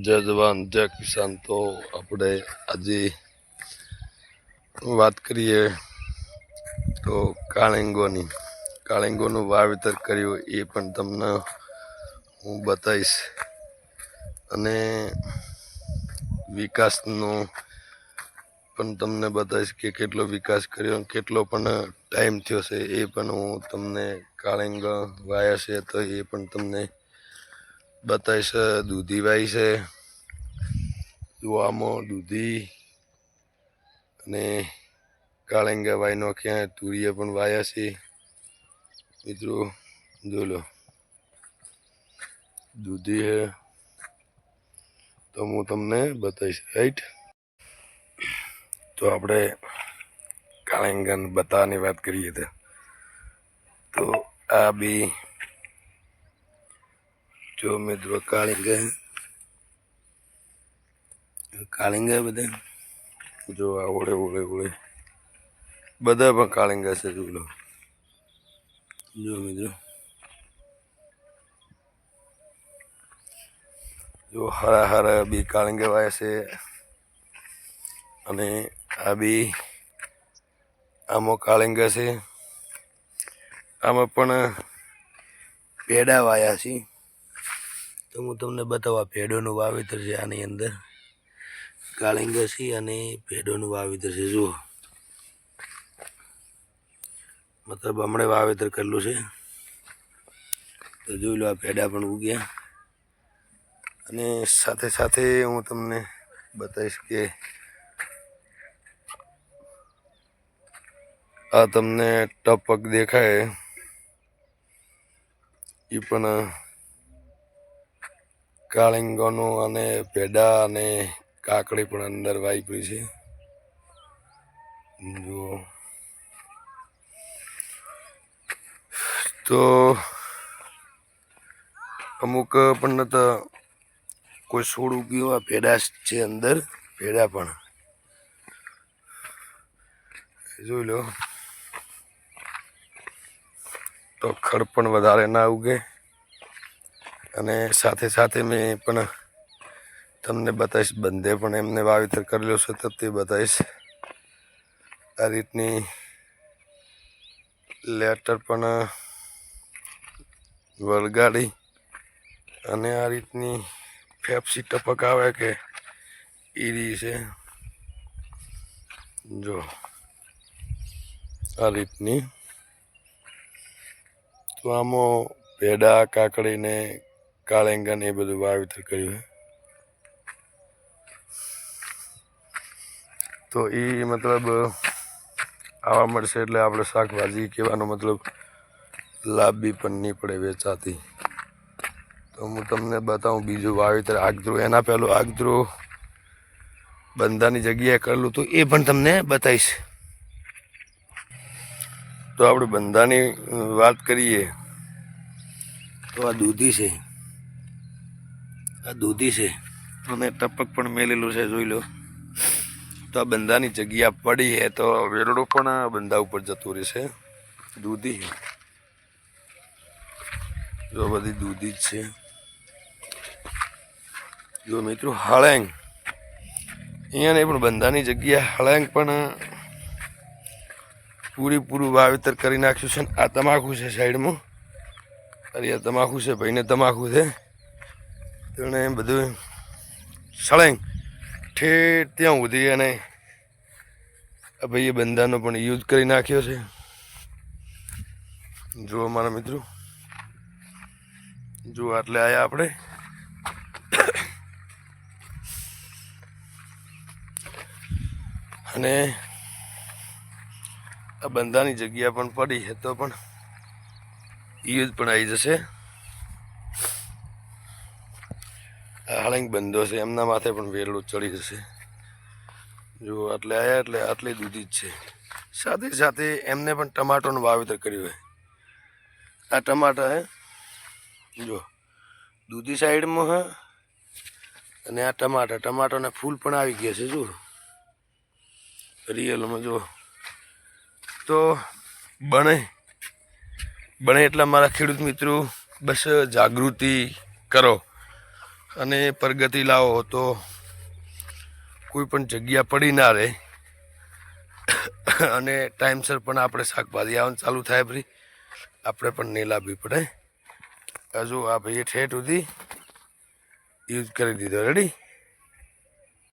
જય જવાન, જય કિસાન. તો આપણે આજે વાત કરીએ તો કાળિંગોની. કાળિંગોનું વાવેતર કર્યું એ પણ તમને હું બતાવીશ. અને વિકાસનો પણ તમને બતાવીશ કે કેટલો વિકાસ કર્યો કેટલો પણ ટાઈમ થયો છે એ પણ હું તમને કાળિંગ વાયા છે તો એ પણ તમને બતાવીશ દૂધી વાઈ છે. જોવામાં દૂધી અને કાળંગાભાઈનો ક્યાં તુરીએ પણ વાયા છે. મિત્રો, જોઈ લો. દૂધી હે. તો હું તમને બતાવીશ રાઈટ તો આપણે કાળિંગન બતાવવાની વાત કરીએ તો આ બી જો મિત્રો કાળિંગા કાળિંગા બધા? જો આ ઓળે ઓળે ઓળે. બધા પણ કાળિંગા છે જોઈ લો. જો મિત્રો. જો હરા હરા બી કાળિંગ વાયા છે. અને આ બી આમાં કાળિંગા છે. આમાં પણ પેડા વાયા છે. તો હું તમને બતાવવા ભેડોનું વાવેતર છે આની અંદર. કાળિંગસી અને ભેડોનું વાવેતર છે. જુઓ. મતલબ હમણાં વાવેતર કરેલું છે. તો જોઈ લો, આ ભેડા પણ ઉગ્યા. અને સાથે સાથે હું તમને બતાવીશ કે આ તમને ટપક દેખાય. એ પણ કાળિંગોનું અને પેડા અને કાકડી પણ અંદર વાપરી છે. જો તો અમુક પણ તો કોઈ છોડ ઉગ્યું આ પેડા છે અંદર, પેડા પણ. જોઈ લો. તો ખડ પણ વધારે ના ઉગે. અને સાથે સાથે મેં પણ તમને બતાવીશ, બંધે પણ એમને વાવેતર કરેલો છે તો તે બતાવીશ. આ રીતની લેટર પણ વળગાડી અને આ રીતની ફેફસી ટપક આવે કે ઈરી છે. જો, આ રીતની. તો આમાં પેડા કાકડી ને કાળેંગા ને એ બધું વાવેતર કર્યું તો એ મતલબ, આવા મળશે એટલે આપણે શાકભાજી કહેવાનો મતલબ લાભ બી પણ નહીં પડે વેચાતી. તો હું તમને બતાવું બીજું વાવેતર આગદ્રો. એના પહેલું આગદ્રો બંધાની જગ્યાએ કરેલું તો એ પણ તમને બતાવીશ. તો આપણે બંધાની વાત કરીએ. તો આ દૂધી છે. આ દૂધી છે. અને ટપક પણ મેલેલું છે, જોઈ લો. તો આ બંધાની જગ્યા પડી હે તો વેરડો પણ આ બંધા ઉપર જતું રહેશે. દૂધી જો બધી દૂધી જ છે. જો મિત્રો, હળેંગ. અહીંયા નહીં, પણ બંધાની જગ્યા હળેંગ પણ પૂરેપૂરું વાવેતર કરી નાખ્યું છે આ તમાકુ છે સાઈડમાં. અરે, આ તમાકુ છે ભાઈને તમાકુ છે. તેણે બધું સળંગ. ઠેઠ ત્યાં સુધી અને આ એ બંધાનો પણ યુઝ કરી નાખ્યો છે. જુઓ મારા મિત્રો. જુઓ એટલે આવ્યા આપણે. અને આ બંધાની જગ્યા પણ પડી છે તો પણ યુઝ પણ આવી જશે આ હળંગ બંધો છે, એમના માથે પણ વેરડું ચડી જશે. જો આટલે આવ્યા એટલે આટલી દૂધી જ છે. સાથે સાથે એમને પણ ટમાટોનું વાવેતર કર્યું હોય. આ ટમાટા હે જો દૂધી સાઈડમાં હા, અને આ ટમાટા ટમાટોના ફૂલ પણ આવી ગયા છે જો રિયલમાં જો તો બને બને એટલા મારા ખેડૂત મિત્રો, બસ જાગૃતિ કરો. અને પ્રગતિ લાવો તો કોઈ પણ જગ્યા પડી ના રહે. અને ટાઈમસર પણ આપણે શાકભાજી આવવાનું ચાલુ થાય ફરી આપણે પણ નહીં લાવવી પડે. હજુ આ ભાઈએ ઠેઠ સુધી યુઝ કરી દીધો. રેડી